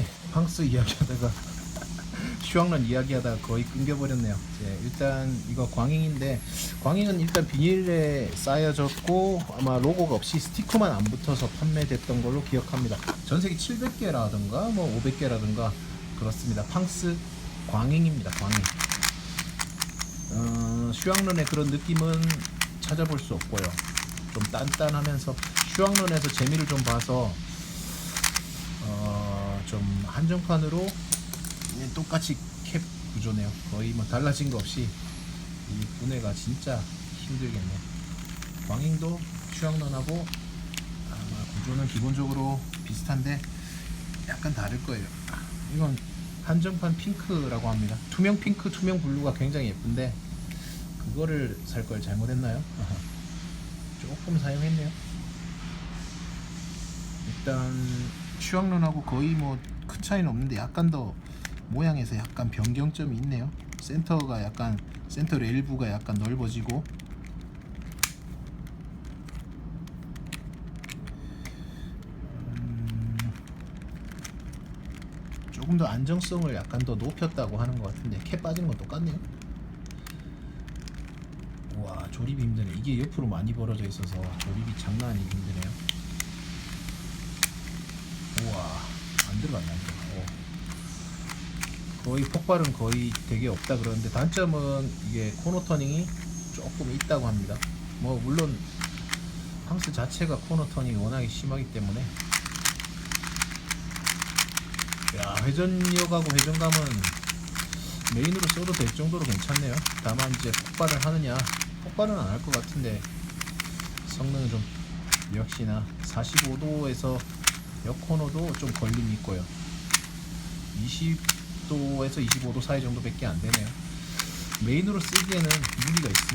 네, 팡스 이야기하다가 슈왕런 이야기하다가 거의 끊겨버렸네요. 네, 일단 이거 광잉인데 광잉은 일단 비닐에 쌓여졌고 아마 로고가 없이 스티커만 안 붙어서 판매됐던 걸로 기억합니다. 전 세계 700개라든가 뭐 500개라든가 그렇습니다. 팡스 광잉입니다. 광잉. 어, 슈왕런의 그런 느낌은 찾아볼 수 없고요. 좀 단단하면서 슈왕런에서 재미를 좀 봐서 어, 좀 한정판으로 예, 똑같이 캡 구조네요. 거의 뭐 달라진 거 없이 이 분해가 진짜 힘들겠네요. 광잉도 슈왕런하고 아마 구조는 기본적으로 비슷한데 약간 다를 거예요. 이건 한정판 핑크라고 합니다. 투명 핑크, 투명 블루가 굉장히 예쁜데 그거를 살 걸 잘못했나요? 조금 사용했네요. 일단 슈왕런하고 거의 뭐 큰 차이는 없는데 약간 더 모양에서 약간 변경점이 있네요. 센터가 약간 센터 레일부가 약간 넓어지고 음, 조금 더 안정성을 약간 더 높였다고 하는 것 같은데 캡 빠진 건 똑같네요. 와 조립이 힘드네. 이게 옆으로 많이 벌어져 있어서 조립이 장난 아니게 힘드네요. 우와 안 들어가. 어. 거의 폭발은 거의 되게 없다 그러는데 단점은 이게 코너 터닝이 조금 있다고 합니다. 뭐 물론 항스 자체가 코너 터닝이 워낙에 심하기 때문에 야 회전력하고 회전감은 메인으로 써도 될 정도로 괜찮네요. 다만 이제 폭발을 하느냐 폭발은 안 할 것 같은데 성능은 좀 역시나 45도에서 역코너도 좀 걸림이 있고요. 20도에서 25도 사이 정도밖에 안 되네요. 메인으로 쓰기에는 무리가 있습니다.